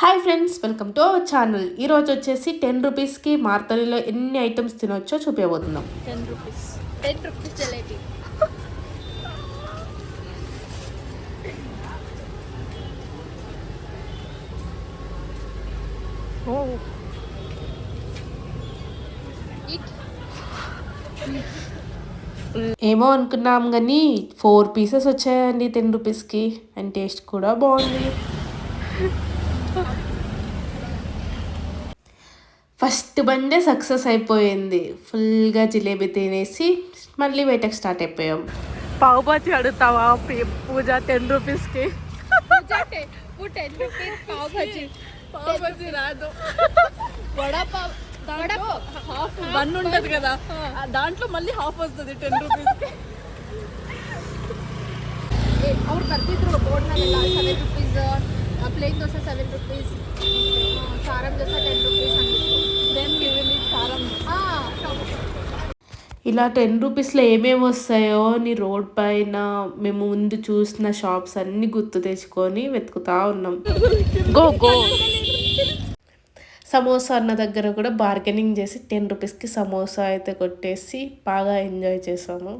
Hi friends welcome to our channel. ఈరోజు వచ్చేసి ten రూపీస్కి మార్తలిలో ఎన్ని ఐటమ్స్ తినొచ్చో చూపించబోతున్నాం ten rupees. Ten rupees jalebi. ఏమో అనుకున్నాం కానీ ఫోర్ పీసెస్ వచ్చాయండి టెన్ రూపీస్కి అండ్ టేస్ట్ కూడా బాగుంది. ఫస్ట్ బండే సక్సెస్ అయిపోయింది. ఫుల్గా జిలేబీ తినేసి మళ్ళీ వేటకు స్టార్ట్ అయిపోయాం. పావు బాజీ అడుగుతావా? పూజ టెన్ రూపీస్కి. రాదు. హాఫ్ ఉండదు కదా. దాంట్లో మళ్ళీ హాఫ్ వస్తుంది టెన్ రూపీస్కి. ಅವ್ರು ಬರ್ತಿದ್ರು ಬೋರ್ಡ್ನಲ್ಲೆಲ್ಲ seven plate dosa seven rupees కారం దోశ టెన్ రూపీస్ ఇలా టెన్ రూపీస్లో ఏమేమి వస్తాయో నీ రోడ్ పైన మేము ముందు చూసిన షాప్స్ అన్నీ గుర్తు తెచ్చుకొని వెతుకుతా ఉన్నాం. గో గో సమోసా అన్న దగ్గర కూడా బార్గెనింగ్ చేసి టెన్ రూపీస్కి సమోసా అయితే కొట్టేసి బాగా ఎంజాయ్ చేసాము.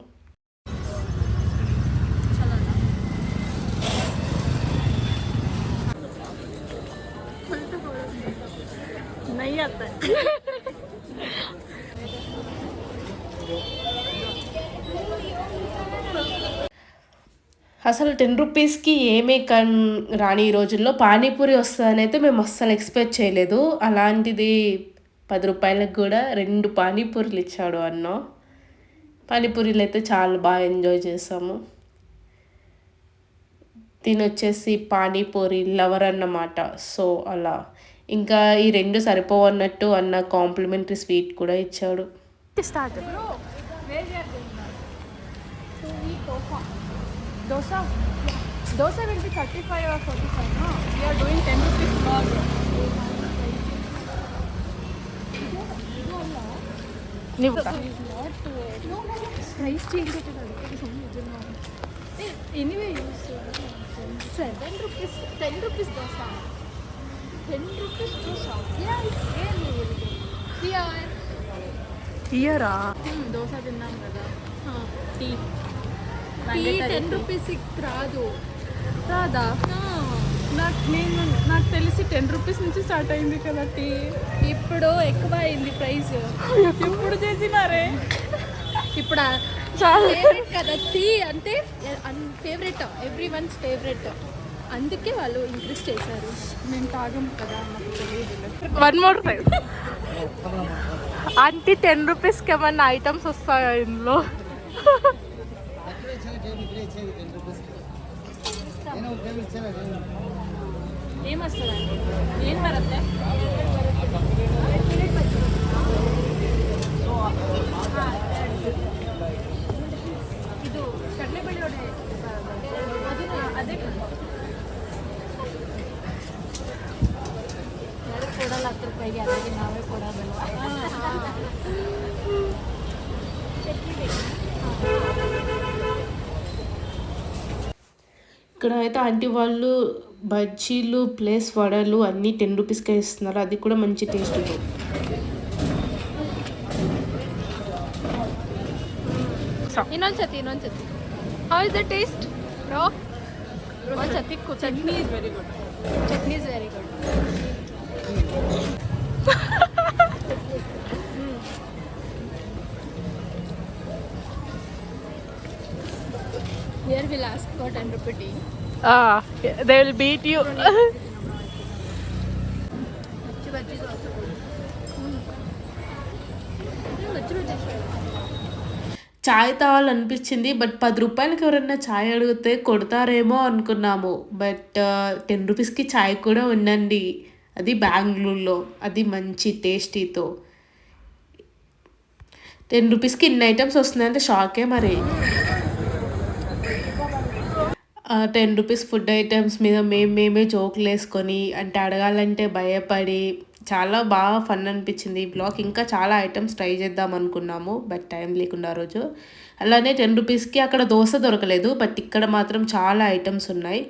नहीं आता है అసలు టెన్ రూపీస్కి ఏమీ కన్ రాని ఈ రోజుల్లో పానీపూరి వస్తుందని అయితే మేము అస్సలు ఎక్స్పెక్ట్ చేయలేదు అలాంటిది పది రూపాయలకు కూడా రెండు పానీపూరీలు ఇచ్చాడు అన్న పానీపూరీలు అయితే చాలా బాగా ఎంజాయ్ చేసాము దీని వచ్చేసి పానీపూరి లవర్ అన్నమాట సో అలా ఇంకా ఈ రెండు సరిపోవన్నట్టు అన్న కాంప్లిమెంటరీ స్వీట్ కూడా ఇచ్చాడు. Dosa. Use be thirty five five ten rupees dosa. 10 rupees dosa yeah it's really really good here ఇయరా? దోశ తిన్నాం కదా టీ టీ టెన్ రూపీస్ రాదు. రాదా? నాకు నేను నాకు తెలిసి టెన్ రూపీస్ నుంచి స్టార్ట్ అయింది కదా టీ. ఇప్పుడు ఎక్కువ అయింది ప్రైస్. ఇప్పుడు చేసినారే? ఇప్పుడు చాలా. ఫేవరెట్ కదా టీ అంటే ఫేవరెట్ ఎవ్రీ వన్స్ ఫేవరెట్ అందుకే వాళ్ళు ఇంక్రీజ్ చేశారు మేము తాగం కదా వన్ మోర్ ప్రైస్ అంటే టెన్ రూపీస్కి ఏమన్నా ఐటమ్స్ వస్తాయా ఇందులో ఏమొస్తుందండి ఏం వరద్దా ಇದು ಕೊಡಲ್ಲ ಹತ್ತು ರೂಪಾಯಿಗೆ ಅದಕ್ಕೆ ನಾವೇ ಕೊಡೋದಲ್ವ ఇక్కడ అయితే ఆంటీ వాళ్ళు బజ్జీలు ప్లస్ వడలు అన్నీ టెన్ రూపీస్కే ఇస్తున్నారు అది కూడా మంచి టేస్ట్ ఉంది ಇನ್ನೊಂದ್ಸತಿ ಇನ್ನೊಂದ್ಸತಿ how is the taste bro ಒಂದ್ಸತಿ chutney is very good chutney is very good they will beat you. చాయ్ తాగాలనిపించింది బట్ పది రూపాయలకి ఎవరైనా చాయ్ అడిగితే కొడతారేమో అనుకున్నాము. బట్ టెన్ రూపీస్కి చాయ్ కూడా ఉందండి. అది బెంగళూరులో. అది మంచి టేస్టీతో టెన్ రూపీస్కి ఇన్ని ఐటమ్స్ వస్తున్నాయంటే షాకే మరి. టెన్ రూపీస్ ఫుడ్ ఐటమ్స్ మీద మేము మేమే జోకులు వేసుకొని అంటే అడగాలంటే భయపడి చాలా బాగా ఫన్ అనిపించింది. ఈ బ్లాగ్ ఇంకా చాలా ఐటమ్స్ ట్రై చేద్దాం అనుకున్నాము బట్ టైం లేకుండా రోజు. అలానే టెన్ రూపీస్కి అక్కడ దోశ దొరకలేదు బట్ ఇక్కడ మాత్రం చాలా ఐటమ్స్ ఉన్నాయి.